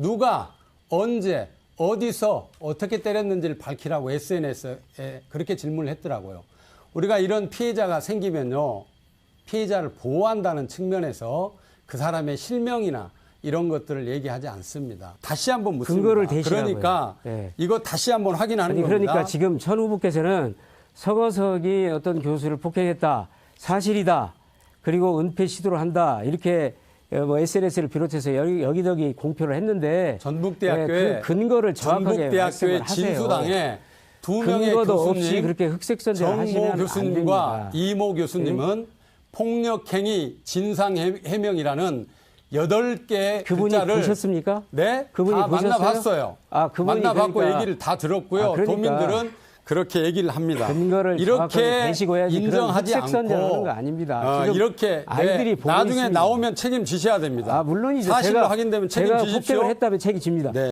누가 언제 어디서 어떻게 때렸는지를 밝히라고 SNS에 그렇게 질문을 했더라고요. 우리가 이런 피해자가 생기면요. 피해자를 보호한다는 측면에서 그 사람의 실명이나 이런 것들을 얘기하지 않습니다. 다시 한번 묻습니다. 근거를 대시라고요. 그러니까 네. 이거 다시 한번 확인하는 아니, 겁니다. 그러니까 지금 천 후보께서는 서거석이 어떤 교수를 폭행했다 사실이다 그리고 은폐 시도를 한다 이렇게 어, 뭐 SNS를 비롯해서 여기, 여기저기 공표를 했는데 전북대학교의 예, 그 근거를 정확하게 전북대학교의. 진수당에 두 명의 교수님 그렇게 정모 하시면 안 교수님과. 이모 교수님은 폭력행위 진상 해- 해명이라는 여덟 개 그분이 글자를 보셨습니까? 네, 그분이 다 보셨어요? 만나봤어요. 아, 그분이 만나봤고 그러니까- 얘기를 다 들었고요. 아, 그러니까 도민들은 그렇게 얘기를 합니다. 근거를 이렇게 인정하지 않고 하는 거 아닙니다. 어, 이렇게 아이들이 네, 나중에 있습니다. 나오면 책임지셔야 됩니다. 아 물론이죠. 사실로 제가, 확인되면 제가 책임지십시오. 폭행을 했다면 책임집니다. 네.